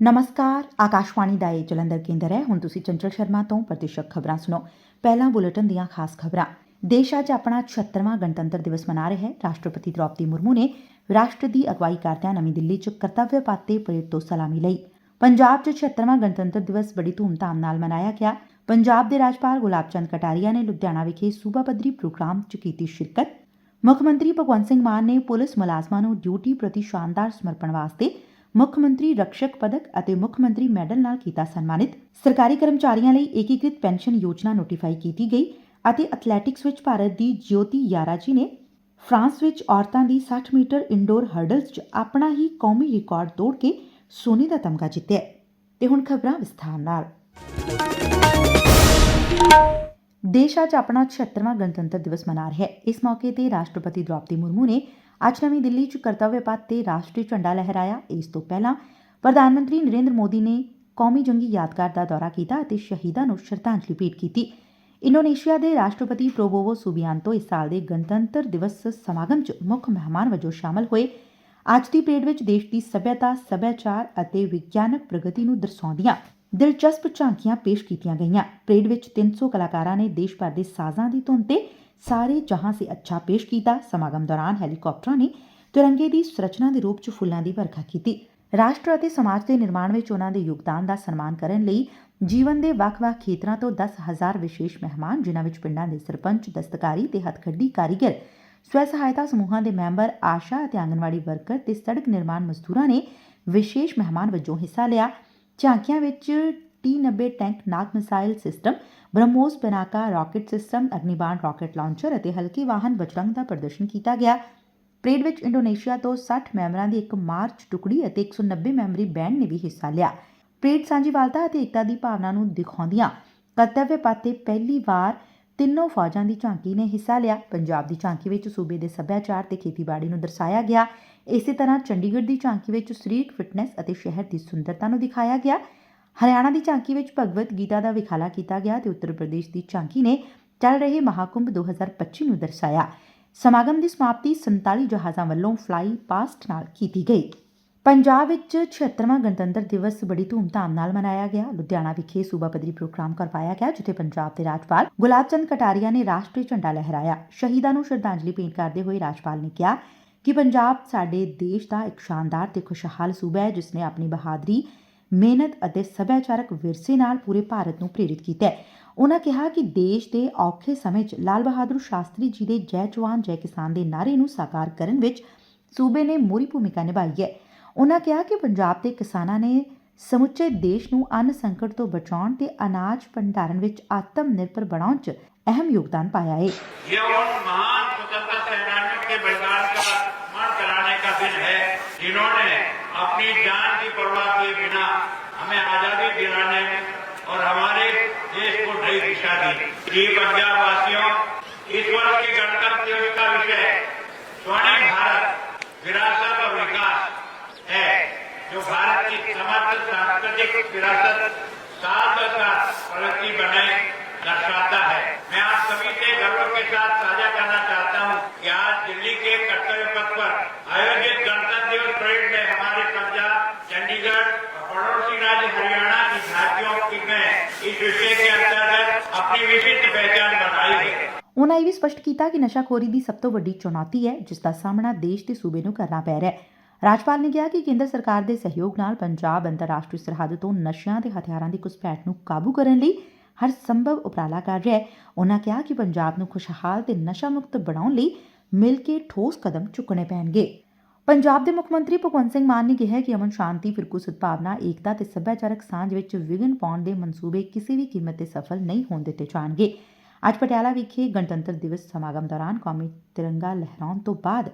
ਨਮਸਕਾਰ, ਆਕਾਸ਼ਵਾਣੀ ਦਾ ਇਹ ਜਲੰਧਰ ਕੇਂਦਰ ਹੈ। ਹੁਣ ਤੁਸੀਂ ਚੰਚਲ ਸ਼ਰਮਾ ਤੋਂ ਪ੍ਰਤੀਸ਼ਤ ਖਬਰਾਂ ਸੁਣੋ। ਪਹਿਲਾਂ ਬੁਲੇਟਿਨ ਦੀਆਂ ਖਾਸ ਖਬਰਾਂ। ਦੇਸ਼ ਅੱਜ ਆਪਣਾ 76ਵਾਂ ਗਣਤੰਤਰ ਦਿਵਸ ਮਨਾ ਰਿਹਾ ਹੈ। ਰਾਸ਼ਟਰਪਤੀ ਦ੍ਰੌਪਦੀ ਮੁਰਮੂ ਨੇ ਰਾਸ਼ਟਰ ਦੀ ਅਗਵਾਈ ਕਰਦਿਆਂ ਨਵੀਂ ਦਿੱਲੀ 'ਚ ਕਰਤੱਵਯ ਪਾਤੇ ਪਰੇਡ ਤੋਂ ਸਲਾਮੀ ਲਈ। ਪੰਜਾਬ 'ਚ 76ਵਾਂ ਗਣਤੰਤਰ ਦਿਵਸ ਬੜੀ ਧੂਮਧਾਮ ਨਾਲ ਮਨਾਇਆ ਗਿਆ। ਪੰਜਾਬ ਦੇ ਰਾਜਪਾਲ ਗੁਲਾਬ ਚੰਦ ਕਟਾਰੀਆ ਨੇ ਲੁਧਿਆਣਾ ਵਿਖੇ ਸੂਬਾ ਪੱਧਰੀ ਪ੍ਰੋਗਰਾਮ 'ਚ ਕੀਤੀ ਸ਼ਿਰਕਤ। ਮੁੱਖ ਮੰਤਰੀ ਭਗਵੰਤ ਸਿੰਘ ਮਾਨ ਨੇ ਪੁਲਿਸ ਮੁਲਾਜ਼ਮਾਂ ਨੂੰ ਡਿਊਟੀ ਪ੍ਰਤੀ ਸ਼ਾਨਦਾਰ ਸਮਰਪਣ ਵਾਸਤੇ ਮੁੱਖ ਮੰਤਰੀ ਰਕਸ਼ਕ ਪਦਕ ਅਤੇ ਮੁੱਖ ਮੰਤਰੀ ਮੈਡਲ ਨਾਲ ਕੀਤਾ ਸਨਮਾਨਿਤ। ਸਰਕਾਰੀ ਕਰਮਚਾਰੀਆਂ ਲਈ ਏਕੀਕ੍ਰਿਤ ਪੈਨਸ਼ਨ ਯੋਜਨਾ ਨੋਟੀਫਾਈ ਕੀਤੀ ਗਈ ਅਤੇ ਐਥਲੈਟਿਕਸ ਵਿੱਚ ਭਾਰਤ ਦੀ ਜਿਓਤੀ ਯਾਰਾਜੀ ਨੇ ਫਰਾਂਸ ਵਿੱਚ ਔਰਤਾਂ ਦੀ 60 ਮੀਟਰ ਇਨਡੋਰ ਹਰਡਲਸ 'ਚ ਆਪਣਾ ਹੀ ਕੌਮੀ ਰਿਕਾਰਡ ਤੋੜ ਕੇ ਸੋਨੇ ਦਾ ਤਮਗਾ ਜਿੱਤਿਆ ਤੇ ਹੁਣ ਖਬਰਾਂ ਵਿਸਥਾਰ ਨਾਲ। ਦੇਸ਼ ਅੱਜ ਆਪਣਾ 76ਵਾਂ ਗਣਤੰਤਰ ਦਿਵਸ ਮਨਾ ਰਿਹਾ ਹੈ। ਇਸ ਮੌਕੇ ਤੇ ਰਾਸ਼ਟਰਪਤੀ ਦ੍ਰੋਪਦੀ ਮੁਰਮੂ ਨੇ ਅੱਜ ਨਵੀਂ ਦਿੱਲੀ 'ਚ ਕਰਤੱਵਯ ਪਥ ਤੇ ਰਾਸ਼ਟਰੀ ਝੰਡਾ ਲਹਿਰਾਇਆ। ਇਸ ਤੋਂ ਪਹਿਲਾਂ ਪ੍ਰਧਾਨ ਮੰਤਰੀ ਨਰਿੰਦਰ ਮੋਦੀ ਨੇ ਕੌਮੀ ਜੰਗੀ ਯਾਦਗਾਰ ਦਾ ਦੌਰਾ ਕੀਤਾ ਅਤੇ ਸ਼ਹੀਦਾਂ ਨੂੰ ਸ਼ਰਧਾਂਜਲੀ ਭੇਟ ਕੀਤੀ। ਇੰਡੋਨੇਸ਼ੀਆ ਦੇ ਰਾਸ਼ਟਰਪਤੀ ਪ੍ਰੋਬੋਵੋ ਸੁਬਿਆਂਤੋ ਇਸ ਸਾਲ ਦੇ ਗਣਤੰਤਰ ਦਿਵਸ ਸਮਾਗਮ 'ਚ ਮੁੱਖ ਮਹਿਮਾਨ ਵਜੋਂ ਸ਼ਾਮਲ ਹੋਏ। ਅੱਜ ਦੀ ਪਰੇਡ ਵਿੱਚ ਦੇਸ਼ ਦੀ ਸੱਭਿਅਤਾ, ਸੱਭਿਆਚਾਰ ਅਤੇ ਵਿਗਿਆਨਕ ਪ੍ਰਗਤੀ ਨੂੰ ਦਰਸਾਉਂਦੀਆਂ ਦਿਲਚਸਪ ਝਾਂਕੀਆਂ ਪੇਸ਼ ਕੀਤੀਆਂ ਗਈਆਂ। ਪਰੇਡ ਵਿੱਚ 300 ਕਲਾਕਾਰਾਂ ਨੇ ਦੇਸ਼ ਭਰ ਦੇ ਸਾਜ਼ਾਂ ਦੀ ਧੁਨ ਤੇ ਸਾਰੇ ਜਹਾਂ ਸੇ ਅੱਛਾ ਪੇਸ਼ ਕੀਤਾ। ਸਮਾਗਮ ਦੌਰਾਨ ਹੈਲੀਕਾਪਟਰਾਂ ਨੇ ਤਿਰੰਗੇ ਦੀ ਸੰਰਚਨਾ ਦੇ ਰੂਪ 'ਚ ਫੁੱਲਾਂ ਦੀ ਵਰਖਾ ਕੀਤੀ। ਰਾਸ਼ਟਰ ਅਤੇ ਸਮਾਜ ਦੇ ਨਿਰਮਾਣ ਵਿੱਚ ਉਹਨਾਂ ਦੇ ਯੋਗਦਾਨ ਦਾ ਸਨਮਾਨ ਕਰਨ ਲਈ ਜੀਵਨ ਦੇ ਵੱਖ-ਵੱਖ ਖੇਤਰਾਂ ਤੋਂ 10000 ਵਿਸ਼ੇਸ਼ ਮਹਿਮਾਨ ਜਿਨ੍ਹਾਂ ਵਿੱਚ ਪਿੰਡਾਂ ਦੇ ਸਰਪੰਚ, ਦਸਤਕਾਰੀ ਤੇ ਹੱਥਖੱਡੀ ਕਾਰੀਗਰ, ਸਵੈ ਸਹਾਇਤਾ ਸਮੂਹਾਂ ਦੇ ਮੈਂਬਰ, ਆਸ਼ਾ ਅਤੇ ਆਂਗਨਵਾੜੀ ਵਰਕਰ ਤੇ ਸੜਕ ਨਿਰਮਾਣ ਮਜ਼ਦੂਰਾਂ ਨੇ ਵਿਸ਼ੇਸ਼ ਮਹਿਮਾਨ ਵਜੋਂ ਹਿੱਸਾ ਲਿਆ। ਝਾਂਕੀਆਂ ਵਿੱਚ T90 tank Nag missile system, BrahMos Pinaka rocket system, Agnibaan rocket launcher ਅਤੇ ਹਲਕੀ ਵਾਹਨ ਬਜਰੰਗ ਦਾ ਪ੍ਰਦਰਸ਼ਨ ਕੀਤਾ ਗਿਆ। ਪਰੇਡ ਵਿੱਚ ਇੰਡੋਨੇਸ਼ੀਆ ਤੋਂ 60 ਮੈਂਬਰਾਂ ਦੀ ਇੱਕ ਮਾਰਚ ਟੁਕੜੀ ਅਤੇ 190 ਮੈਂਬਰੀ ਬੈਂਡ ਨੇ ਵੀ ਹਿੱਸਾ ਲਿਆ। ਪਰੇਡ ਸਾਂਝੀਵਾਲਤਾ ਅਤੇ ਏਕਤਾ ਦੀ ਭਾਵਨਾ ਨੂੰ ਦਿਖਾਉਂਦੀਆਂ ਕਰਤੱਵਯ ਪਥ ਤੇ ਪਹਿਲੀ ਵਾਰ ਤਿੰਨੋਂ ਫੌਜਾਂ ਦੀ ਝਾਂਕੀ ਨੇ ਹਿੱਸਾ ਲਿਆ। ਪੰਜਾਬ ਦੀ ਝਾਂਕੀ ਵਿੱਚ ਸੂਬੇ ਦੇ ਸੱਭਿਆਚਾਰ ਤੇ ਖੇਤੀਬਾੜੀ ਨੂੰ ਦਰਸਾਇਆ ਗਿਆ। ਇਸੇ ਤਰ੍ਹਾਂ ਚੰਡੀਗੜ੍ਹ ਦੀ ਝਾਂਕੀ ਵਿੱਚ ਸਰੀਰਕ ਫਿਟਨੈਸ ਅਤੇ ਸ਼ਹਿਰ ਦੀ ਸੁੰਦਰਤਾ ਨੂੰ ਦਿਖਾਇਆ ਗਿਆ। ਹਰਿਆਣਾ ਦੀ ਝਾਂਕੀ ਵਿੱਚ ਭਗਵਤ ਗੀਤਾ ਦਾ ਵਿਖਾਲਾ ਕੀਤਾ ਗਿਆ ਤੇ ਉੱਤਰ ਪ੍ਰਦੇਸ਼ ਦੀ ਝਾਂਕੀ ਨੇ ਚੱਲ ਰਹੇ ਮਹਾਕੁੰਭ 2025 ਨੂੰ ਦਰਸਾਇਆ। ਸਮਾਗਮ ਦੀ ਸਮਾਪਤੀ 47 ਜਹਾਜ਼ਾਂ ਵੱਲੋਂ ਫਲਾਈ ਪਾਸਟ ਨਾਲ ਕੀਤੀ ਗਈ। ਪੰਜਾਬ ਵਿੱਚ 76ਵਾਂ ਗਣਤੰਤਰ ਦਿਵਸ ਬੜੀ ਧੂਮਧਾਮ ਨਾਲ ਮਨਾਇਆ ਗਿਆ। ਲੁਧਿਆਣਾ ਵਿਖੇ ਸੂਬਾ ਪੱਧਰੀ ਪ੍ਰੋਗਰਾਮ ਕਰਵਾਇਆ ਗਿਆ ਜਿੱਥੇ ਪੰਜਾਬ ਦੇ ਰਾਜਪਾਲ ਗੁਲਾਬ ਚੰਦ ਕਟਾਰੀਆ ਨੇ ਰਾਸ਼ਟਰੀ ਝੰਡਾ ਲਹਿਰਾਇਆ। ਸ਼ਹੀਦਾਂ ਨੂੰ ਸ਼ਰਧਾਂਜਲੀ ਭੇਂਟ ਕਰਦੇ ਹੋਏ ਰਾਜਪਾਲ ਨੇ ਕਿਹਾ ਕਿ ਪੰਜਾਬ ਸਾਡੇ ਦੇਸ਼ ਦਾ ਇੱਕ ਸ਼ਾਨਦਾਰ ਤੇ ਖੁਸ਼ਹਾਲ ਸੂਬਾ ਹੈ ਜਿਸ ਨੇ ਆਪਣੀ ਬਹਾਦਰੀ, ਮਿਹਨਤ ਅਤੇ ਸੱਭਿਆਚਾਰਕ ਵਿਰਸੇ ਨਾਲ ਪੂਰੇ ਭਾਰਤ ਨੂੰ ਪ੍ਰੇਰਿਤ ਕੀਤਾ ਹੈ। ਉਹਨਾਂ ਕਿਹਾ ਕਿ ਦੇਸ਼ ਦੇ ਔਖੇ ਸਮੇਂ 'ਚ ਲਾਲ ਬਹਾਦਰ ਸ਼ਾਸਤਰੀ ਜੀ ਦੇ ਜੈ ਜਵਾਨ, ਜੈ ਕਿਸਾਨ ਦੇ ਨਾਰੇ ਨੂੰ ਸਾਕਾਰ ਕਰਨ ਵਿੱਚ ਸੂਬੇ ਨੇ ਮੋਰੀ ਭੂਮਿਕਾ ਨਿਭਾਈ ਹੈ। ਉਹਨਾਂ ਕਿਹਾ ਕਿ ਪੰਜਾਬ ਦੇ ਕਿਸਾਨਾਂ ਨੇ ਸਮੁੱਚੇ ਦੇਸ਼ ਨੂੰ ਅੰਨ ਸੰਕਟ ਤੋਂ ਬਚਾਉਣ ਤੇ ਅਨਾਜ ਭੰਡਾਰਨ ਵਿੱਚ ਆਤਮ ਨਿਰਭਰ ਬਣਾਉਣ 'ਚ ਅਹਿਮ ਯੋਗਦਾਨ ਪਾਇਆ ਹੈ। ਇਹ ਮਹਾਨ जिन्होंने अपनी जान की परवाह किए बिना हमें आज़ादी दिलाने और हमारे देश को नई दिशा दी। जी पंजाब वासियों इस वर्ष के गणतंत्र दिवस का विषय स्वर्णिम भारत विरासत और विकास है, जो भारत की समृद्ध सांस्कृतिक विरासत साथ साथ प्रगति बनाए दर्शाता है। सभी से गर्व के साथ साझा करना चाहता हूं कि आज दिल्ली के कर्तव्य पथ पर आयोजित गणतंत्र दिवस परेड में हमारे पंजाब चंडीगढ़ और पड़ोसी राज्य हरियाणा की झांकियों की में इस विषय के अंतर्गत अपनी विशिष्ट पहचान बनाई है ਉਨ੍ਹਾਂ ਇਹ ਵੀ ਸਪਸ਼ਟ ਕੀਤਾ ਕਿ ਨਸ਼ਾਖੋਰੀ ਦੀ ਸਭ ਤੋਂ ਵੱਡੀ ਚੁਣੌਤੀ ਹੈ ਜਿਸ ਦਾ ਸਾਹਮਣਾ ਦੇਸ਼ ਤੇ ਸੂਬੇ ਨੂੰ ਕਰਨਾ ਪੈ ਰਿਹਾ ਹੈ। ਰਾਜਪਾਲ ਨੇ ਕਿਹਾ ਕਿ ਕੇਂਦਰ ਸਰਕਾਰ ਦੇ ਸਹਿਯੋਗ ਨਾਲ ਪੰਜਾਬ ਅੰਤਰਰਾਸ਼ਟਰੀ ਸਰਹੱਦ ਤੋਂ ਨਸ਼ਿਆਂ ਤੇ ਹਥਿਆਰਾਂ ਦੀ ਘੁਸਪੈਠ ਨੂੰ ਕਾਬੂ ਕਰਨ ਲਈ ਹਰ ਸੰਭਵ ਉਪਰਾਲਾ ਕਰ ਰਿਹਾ ਹੈ। ਉਨ੍ਹਾਂ ਕਿਹਾ ਕਿ ਪੰਜਾਬ ਨੂੰ ਖੁਸ਼ਹਾਲ ਤੇ ਨਸ਼ਾ ਮੁਕਤ ਬਣਾਉਣ ਲਈ ਮਿਲ ਕੇ ਠੋਸ ਕਦਮ ਚੁੱਕਣੇ ਪੈਣਗੇ। ਪੰਜਾਬ ਦੇ ਮੁੱਖ ਮੰਤਰੀ ਭਗਵੰਤ ਸਿੰਘ ਮਾਨ ਨੇ ਕਿਹਾ ਕਿ ਅਮਨ ਸ਼ਾਂਤੀ, ਫਿਰਕੂ ਸਦਭਾਵਨਾ ਏਕਤਾ ਤੇ ਸੱਭਿਆਚਾਰਕ ਸਾਂਝ ਵਿੱਚ ਵਿਘਨ ਪਾਉਣ ਦੇ ਮਨਸੂਬੇ ਕਿਸੇ ਵੀ ਕੀਮਤ ਤੇ ਸਫਲ ਨਹੀਂ ਹੋਣ ਦਿੱਤੇ ਜਾਣਗੇ ਅੱਜ ਪਟਿਆਲਾ ਵਿਖੇ ਗਣਤੰਤਰ ਦਿਵਸ ਸਮਾਗਮ ਦੌਰਾਨ ਕੌਮੀ ਤਿਰੰਗਾ ਲਹਿਰਾਉਣ ਤੋਂ ਬਾਅਦ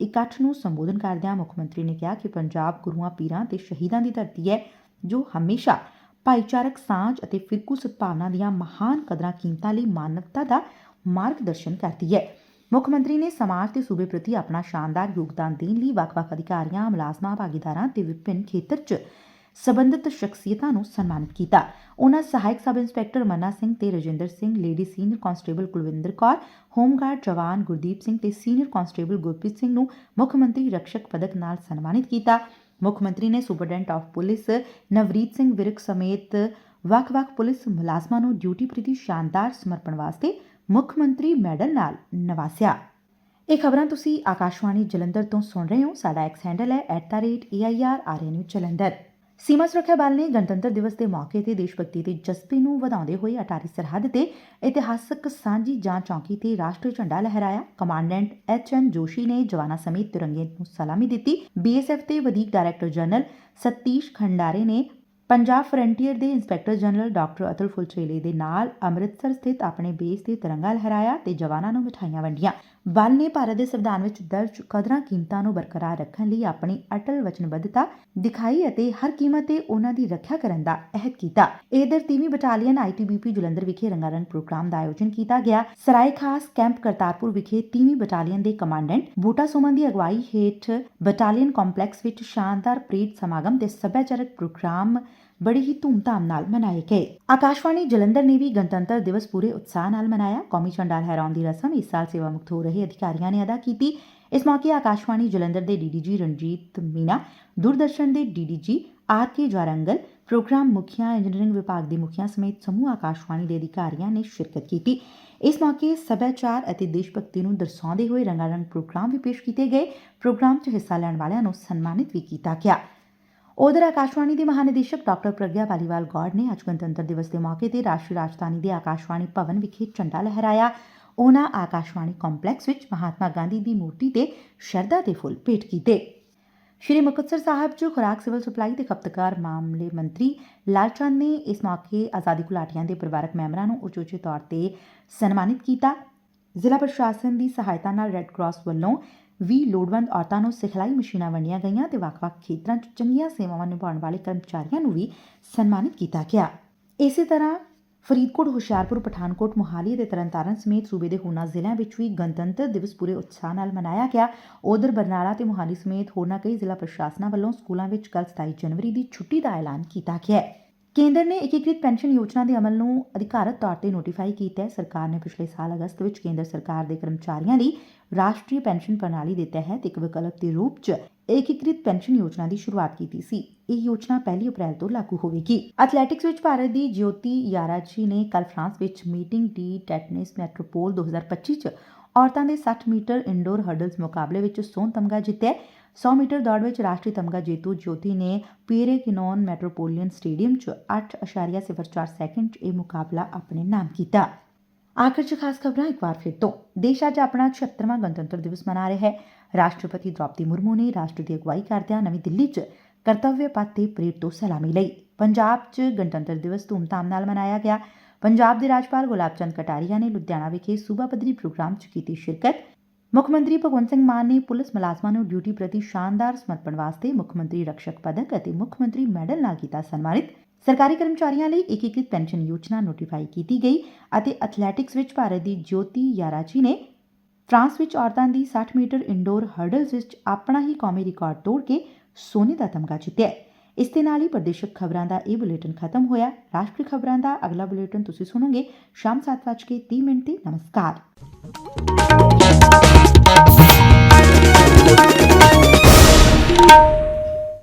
ਇਕੱਠ ਨੂੰ ਸੰਬੋਧਨ ਕਰਦਿਆਂ ਮੁੱਖ ਮੰਤਰੀ ਨੇ ਕਿਹਾ ਕਿ ਪੰਜਾਬ ਗੁਰੂਆਂ, ਪੀਰਾਂ ਤੇ ਸ਼ਹੀਦਾਂ ਦੀ ਧਰਤੀ ਹੈ, ਜੋ ਹਮੇਸ਼ਾ ਭਾਈਚਾਰਕ ਸਾਂਝ ਅਤੇ ਫਿਰਕੂ ਸਦਭਾਵਨਾ ਦੀਆਂ ਮਹਾਨ ਕਦਰਾਂ ਕੀਮਤਾਂ ਲਈ ਮਾਨਵਤਾ ਦਾ ਮਾਰਗਦਰਸ਼ਨ ਕਰਦੀ ਹੈ ਮੁੱਖ ਮੰਤਰੀ ਨੇ ਸਮਾਜ ਤੇ ਸੂਬੇ ਪ੍ਰਤੀ ਆਪਣਾ ਸ਼ਾਨਦਾਰ ਯੋਗਦਾਨ ਦੇਣ ਲਈ ਵੱਖ-ਵੱਖ ਅਧਿਕਾਰੀਆਂ, ਮੁਲਾਜ਼ਮਾਂ, ਭਾਗੀਦਾਰਾਂ ਤੇ ਵਿਭਿੰਨ ਖੇਤਰ 'ਚ ਸਬੰਧਤ ਸ਼ਖਸੀਅਤਾਂ ਨੂੰ ਸਨਮਾਨਿਤ ਕੀਤਾ। ਉਨ੍ਹਾਂ ਸਹਾਇਕ ਸਬ ਇੰਸਪੈਕਟਰ ਮੰਨਾ ਸਿੰਘ ਤੇ Rajinder Singh, lady senior constable Kulwinder Kaur, home guard ਜਵਾਨ ਗੁਰਦੀਪ ਸਿੰਘ ਤੇ ਸੀਨੀਅਰ ਕਾਂਸਟੇਬਲ ਗੁਰਪ੍ਰੀਤ ਸਿੰਘ ਨੂੰ ਮੁੱਖ ਮੰਤਰੀ ਰਕਸ਼ਕ ਪਦਕ ਨਾਲ ਸਨਮਾਨਿਤ ਕੀਤਾ। ਮੁੱਖ ਮੰਤਰੀ ਨੇ superintendent of police Navreet Singh Virk ਸਮੇਤ ਵੱਖ-ਵੱਖ ਪੁਲਿਸ ਮੁਲਾਜ਼ਮਾਂ ਨੂੰ ਡਿਊਟੀ ਪ੍ਰਤੀ ਸ਼ਾਨਦਾਰ ਸਮਰਪਣ ਵਾਸਤੇ ਮੁੱਖ ਮੰਤਰੀ ਮੈਡਲ ਨਾਲ ਨਵਾਸਿਆ। ਇਹ ਖਬਰਾਂ ਤੁਸੀਂ ਆਕਾਸ਼ਵਾਣੀ ਜਲੰਧਰ ਤੋਂ ਸੁਣ ਰਹੇ ਹੋ। ਸਾਡਾ ਐਕਸ ਹੈਂਡਲ ਹੈ @airrnu ਸੀਮਾ ਸੁਰੱਖਿਆ ਬਲ ਨੇ ਗਣਤੰਤਰ ਦਿਵਸ ਦੇ ਮੌਕੇ ਤੇ ਦੇਸ਼ ਭਗਤੀ ਦੇ ਜਜ਼ਬੇ ਨੂੰ ਵਧਾਉਂਦੇ ਹੋਏ ਅਟਾਰੀ ਸਰਹੱਦ ਤੇ ਇਤਿਹਾਸਕ ਸਾਂਝੀ ਜਾਂਚ ਚੌਕੀ ਤੇ ਰਾਸ਼ਟਰੀ ਝੰਡਾ ਲਹਿਰਾਇਆ। ਕਮਾਂਡੈਂਟ ਐਚ ਐਨ ਜੋਸ਼ੀ ਨੇ ਜਵਾਨਾਂ ਸਮੇਤ ਤਿਰੰਗੇ ਨੂੰ ਸਲਾਮੀ ਦਿੱਤੀ। ਬੀਐਸਐਫ ਦੇ ਵਧੀਕ ਡਾਇਰੈਕਟਰ ਜਨਰਲ ਸਤੀਸ਼ ਖੰਡਾਰੇ ਨੇ ਪੰਜਾਬ ਫਰੰਟੀਅਰ ਦੇ inspector general doctor Atul Phulchele ਦੇ ਨਾਲ ਅੰਮ੍ਰਿਤਸਰ ਸਥਿਤ ਆਪਣੇ ਬੇਸ ਤੇ ਤਿਰੰਗਾ ਲਹਿਰਾਇਆ ਤੇ ਜਵਾਨਾਂ ਨੂੰ ਮਿਠਾਈਆਂ ਵੰਡੀਆਂ। ਬਲ ਨੇ ਭਾਰਤ ਦੇ ਸੰਵਿਧਾਨ ਵਿੱਚ ਦਰਜ ਕਦਰਾਂ ਕੀਮਤਾਂ ਨੂੰ ਬਰਕਰਾਰ ਰੱਖਣ ਲਈ ਆਪਣੀ ਅਟਲ ਵਚਨਬੱਧਤਾ ਦਿਖਾਈ ਅਤੇ ਹਰ ਕੀਮਤ ਤੇ ਉਹਨਾਂ ਦੀ ਰੱਖਿਆ ਕਰਨ ਦਾ ਅਹਿਦ ਕੀਤਾ। ਇਧਰ ਤੀਵੀਂ ਬਟਾਲੀਅਨ ਆਈਟੀਬੀਪੀ ਜਲੰਧਰ ਵਿਖੇ ਰੰਗਾਰੰਗ ਪ੍ਰੋਗਰਾਮ ਦਾ ਆਯੋਜਨ ਕੀਤਾ ਗਿਆ। ਸਰਾਏ ਖਾਸ ਕੈਂਪ ਕਰਤਾਰਪੁਰ ਵਿਖੇ ਤੀਵੀਂ ਬਟਾਲੀਅਨ ਦੇ ਕਮਾਂਡੈਂਟ ਬੂਟਾ ਸੁਮਨ ਦੀ ਅਗਵਾਈ ਹੇਠ ਬਟਾਲੀਅਨ ਕੰਪਲੈਕਸ ਵਿੱਚ ਸ਼ਾਨਦਾਰ ਪਰੇਡ ਸਮਾਗਮ ਤੇ ਸੱਭਿਆਚਾਰਕ ਪ੍ਰੋਗਰਾਮ ਬੜੀ ਹੀ ਧੂਮਧਾਮ ਨਾਲ ਮਨਾਏ ਗਏ। ਆਕਾਸ਼ਵਾਣੀ ਜਲੰਧਰ ਨੇ ਵੀ ਗਣਤੰਤਰ ਦਿਵਸ ਪੂਰੇ ਉਤਸ਼ਾਹ ਨਾਲ ਮਨਾਇਆ। ਕੌਮੀ ਝੰਡਾ ਲਹਿਰਾਉਣ ਦੀ ਰਸਮ ਇਸ ਸਾਲ ਸੇਵਾ ਮੁਕਤ ਹੋ ਰਹੇ ਅਧਿਕਾਰੀਆਂ ਨੇ ਅਦਾ ਕੀਤੀ। ਇਸ ਮੌਕੇ ਆਕਾਸ਼ਵਾਣੀ ਜਲੰਧਰ ਦੇ ਡੀਡੀਜੀ ਰਣਜੀਤ ਮੀਨਾ, ਦੂਰਦਰਸ਼ਨ ਦੇ DDG R K Jawarangal program ਮੁਖੀਆਂ, ਇੰਜੀਨੀਅਰਿੰਗ ਵਿਭਾਗ ਦੇ ਮੁਖੀਆਂ ਸਮੇਤ ਸਮੂਹ ਆਕਾਸ਼ਵਾਣੀ ਦੇ ਅਧਿਕਾਰੀਆਂ ਨੇ ਸ਼ਿਰਕਤ ਕੀਤੀ। ਇਸ ਮੌਕੇ ਸੱਭਿਆਚਾਰ ਅਤੇ ਦੇਸ਼ ਭਗਤੀ ਨੂੰ ਦਰਸਾਉਂਦੇ ਹੋਏ ਰੰਗਾਰੰਗ ਪ੍ਰੋਗਰਾਮ ਵੀ ਪੇਸ਼ ਕੀਤੇ ਗਏ। ਪ੍ਰੋਗਰਾਮ 'ਚ ਹਿੱਸਾ ਲੈਣ ਵਾਲਿਆਂ ਨੂੰ ਸਨਮਾਨਿਤ ਵੀ ਕੀਤਾ ਗਿਆ। ਉਧਰ ਆਕਾਸ਼ਵਾਣੀ ਦੇ ਮਹਾਨਿਦੇਸ਼ਕ ਡਾਕਟਰ ਪ੍ਰਗਿਆ ਪਾਲੀਵਾਲ ਗੌਡ ਨੇ ਅੱਜ ਗਣਤੰਤਰ ਦਿਵਸ ਦੇ ਮੌਕੇ ਤੇ ਰਾਸ਼ਟਰੀ ਰਾਜਧਾਨੀ ਦੇ ਆਕਾਸ਼ਵਾਣੀ ਭਵਨ ਵਿਖੇ ਝੰਡਾ ਲਹਿਰਾਇਆ। ਉਹਨਾਂ ਆਕਾਸ਼ਵਾਣੀ ਕੰਪਲੈਕਸ ਵਿੱਚ ਮਹਾਤਮਾ ਗਾਂਧੀ ਦੀ ਮੂਰਤੀ ਤੇ ਸ਼ਰਧਾ ਦੇ ਫੁੱਲ ਭੇਟ ਕੀਤੇ। ਸ਼੍ਰੀ ਮੁਕਤਸਰ ਸਾਹਿਬ 'ਚ ਖੁਰਾਕ, ਸਿਵਲ ਸਪਲਾਈ ਤੇ ਖਪਤਕਾਰ ਮਾਮਲੇ ਮੰਤਰੀ ਲਾਲਚੰਦ ਨੇ ਇਸ ਮੌਕੇ ਆਜ਼ਾਦੀ ਘੁਲਾਟੀਆਂ ਦੇ ਪਰਿਵਾਰਕ ਮੈਂਬਰਾਂ ਨੂੰ ਉਚੇਚੇ ਤੌਰ ਤੇ ਸਨਮਾਨਿਤ ਕੀਤਾ। ਜ਼ਿਲ੍ਹਾ ਪ੍ਰਸ਼ਾਸਨ ਦੀ ਸਹਾਇਤਾ ਨਾਲ ਰੈੱਡ ਕਰਾਸ ਵੱਲੋਂ ਵੀ ਲੋੜਵੰਦ ਔਰਤਾਂ ਨੂੰ ਸਿਖਲਾਈ ਮਸ਼ੀਨਾਂ ਵੰਡੀਆਂ ਗਈਆਂ ਤੇ ਵੱਖ-ਵੱਖ ਖੇਤਰਾਂ 'ਚ ਚੰਗੀਆਂ ਸੇਵਾਵਾਂ ਨਿਭਾਉਣ ਵਾਲੇ ਕਰਮਚਾਰੀਆਂ ਨੂੰ ਵੀ ਸਨਮਾਨਿਤ ਕੀਤਾ ਗਿਆ। ਇਸੇ ਤਰ੍ਹਾਂ ਫਰੀਦਕੋਟ, ਹੁਸ਼ਿਆਰਪੁਰ, ਪਠਾਨਕੋਟ, ਮੋਹਾਲੀ ਤੇ ਤਰਨਤਾਰਨ ਸਮੇਤ ਸੂਬੇ ਦੇ ਹੋਰਨਾਂ ਜ਼ਿਲ੍ਹਿਆਂ ਵਿੱਚ ਵੀ ਗਣਤੰਤਰ ਦਿਵਸ ਪੂਰੇ ਉਤਸ਼ਾਹ ਨਾਲ ਮਨਾਇਆ ਗਿਆ। ਉਧਰ ਬਰਨਾਲਾ ਤੇ ਮੋਹਾਲੀ ਸਮੇਤ ਹੋਰਨਾਂ ਕਈ ਜ਼ਿਲ੍ਹਾ ਪ੍ਰਸ਼ਾਸਨਾਂ ਵੱਲੋਂ ਸਕੂਲਾਂ ਵਿੱਚ ਕੱਲ੍ਹ 27 ਜਨਵਰੀ ਦੀ ਛੁੱਟੀ ਦਾ ਐਲਾਨ ਕੀਤਾ ਗਿਆ ਹੈ। ਕੇਂਦਰ ਨੇ ਏਕੀਕ੍ਰਿਤ ਪੈਨਸ਼ਨ ਯੋਜਨਾ ਦੇ ਅਮਲ ਨੂੰ ਅਧਿਕਾਰਤ ਤੌਰ ਤੇ ਨੋਟੀਫਾਈ ਕੀਤਾ ਹੈ। ਸਰਕਾਰ ਨੇ ਪਿਛਲੇ ਸਾਲ ਅਗਸਤ ਵਿੱਚ ਕੇਂਦਰ ਸਰਕਾਰ ਦੇ ਕਰਮਚਾਰੀਆਂ ਲਈ ਰਾਸ਼ਟਰੀ ਪੈਨਸ਼ਨ ਪ੍ਰਣਾਲੀ ਦੇ ਤਹਿਤ ਇੱਕ ਵਿਕਲਪ ਦੇ ਰੂਪ 'ਚ ਏਕੀਕ੍ਰਿਤ ਪੈਨਸ਼ਨ ਯੋਜਨਾ ਦੀ ਸ਼ੁਰੂਆਤ ਕੀਤੀ ਸੀ। ਇਹ ਯੋਜਨਾ 1 ਅਪ੍ਰੈਲ ਤੋਂ ਲਾਗੂ ਹੋਵੇਗੀ। ਐਥਲੈਟਿਕਸ ਵਿੱਚ ਭਾਰਤ ਦੀ ਜਯੋਤੀ ਯਾਰਾਚੀ ਨੇ ਕੱਲ ਫਰਾਂਸ ਵਿੱਚ ਮੀਟਿੰਗ ਡੀ ਟੈਟਨਿਸ ਮੈਟਰੋਪੋਲ 2025 'ਚ ਔਰਤਾਂ ਦੇ 60 ਮੀਟਰ ਇੰਡੋਰ ਹਰਡਲਸ ਮੁਕਾਬਲੇ ਵਿੱਚ ਸੋਨ ਤਮਗਾ ਜਿੱਤਿਆ 100 ਮੀਟਰ ਦੌੜ ਵਿੱਚ ਰਾਸ਼ਟਰੀ ਤਮਗਾ ਜੇਤੂ ਜੋਤੀ ਨੇ ਪੀਰੇ ਕਿਨੋਨ ਮੈਟਰੋਪੋਲੀਅਨ ਸਟੇਡੀਅਮ 'ਚ 8.04 ਸੈਕਿੰਡ 'ਚ ਇਹ ਮੁਕਾਬਲਾ ਆਪਣੇ ਨਾਮ ਕੀਤਾ। ਆਖਰ 'ਚ ਖਾਸ ਖਬਰਾਂ ਇੱਕ ਵਾਰ ਫਿਰ ਤੋਂ। ਦੇਸ਼ ਅੱਜ ਆਪਣਾ 76ਵਾਂ ਗਣਤੰਤਰ ਦਿਵਸ ਮਨਾ ਰਿਹਾ ਹੈ। ਰਾਸ਼ਟਰਪਤੀ ਦ੍ਰੌਪਦੀ ਮੁਰਮੂ ਨੇ ਰਾਸ਼ਟਰ ਦੀ ਅਗਵਾਈ ਕਰਦਿਆਂ ਨਵੀਂ ਦਿੱਲੀ 'ਚ ਕਰਤੱਵਯ ਪਥ ਤੇ ਪਰੇਡ ਤੋਂ ਸਲਾਮੀ ਲਈ। ਪੰਜਾਬ 'ਚ ਗਣਤੰਤਰ ਦਿਵਸ ਧੂਮਧਾਮ ਨਾਲ ਮਨਾਇਆ ਗਿਆ। ਪੰਜਾਬ ਦੇ ਰਾਜਪਾਲ ਗੁਲਾਬ ਚੰਦ ਕਟਾਰੀਆ ਨੇ ਲੁਧਿਆਣਾ ਵਿਖੇ ਸੂਬਾ ਪੱਧਰੀ ਪ੍ਰੋਗਰਾਮ 'ਚ ਕੀਤੀ ਸ਼ਿਰਕਤ। ਮੁੱਖ ਮੰਤਰੀ ਭਗਵੰਤ ਸਿੰਘ ਮਾਨ ਨੇ ਪੁਲਿਸ ਮੁਲਾਜ਼ਮਾਂ ਨੂੰ ਡਿਊਟੀ ਪ੍ਰਤੀ ਸ਼ਾਨਦਾਰ ਸਮਰਪਣ ਵਾਸਤੇ ਮੁੱਖ ਮੰਤਰੀ ਰਕਸ਼ਕ ਪਦਕ ਅਤੇ ਮੁੱਖ ਮੰਤਰੀ ਮੈਡਲ ਨਾਲ ਕੀਤਾ ਸਨਮਾਨਿਤ। ਸਰਕਾਰੀ ਕਰਮਚਾਰੀਆਂ ਲਈ ਏਕੀਕ੍ਰਿਤ ਪੈਨਸ਼ਨ ਯੋਜਨਾ ਨੋਟੀਫਾਈ ਕੀਤੀ ਗਈ ਅਤੇ ਐਥਲੈਟਿਕਸ ਵਿੱਚ ਭਾਰਤ ਦੀ ਜੋਤੀ ਯਾਰਾਚੀ ਨੇ ਫਰਾਂਸ ਵਿੱਚ ਔਰਤਾਂ ਦੀ 60 ਮੀਟਰ ਇੰਡੋਰ ਹਰਡਲਸ ਵਿੱਚ ਆਪਣਾ ਹੀ ਕੌਮੀ ਰਿਕਾਰਡ ਤੋੜ ਕੇ ਸੋਨੇ ਦਾ ਤਮਗਾ ਜਿੱਤਿਆ ਇਸ ਦੇ ਨਾਲ ਹੀ ਪ੍ਰਦੇਸ਼ਕ ਖਬਰਾਂ ਦਾ ਇਹ ਬੁਲੇਟਿਨ ਖਤਮ ਹੋਇਆ। ਰਾਸ਼ਟਰੀ ਖਬਰਾਂ ਦਾ ਅਗਲਾ ਬੁਲੇਟਿਨ ਤੁਸੀਂ ਸੁਣੋਗੇ ਸ਼ਾਮ 7:30 ਮਿੰਟ ਤੇ। ਨਮਸਕਾਰ।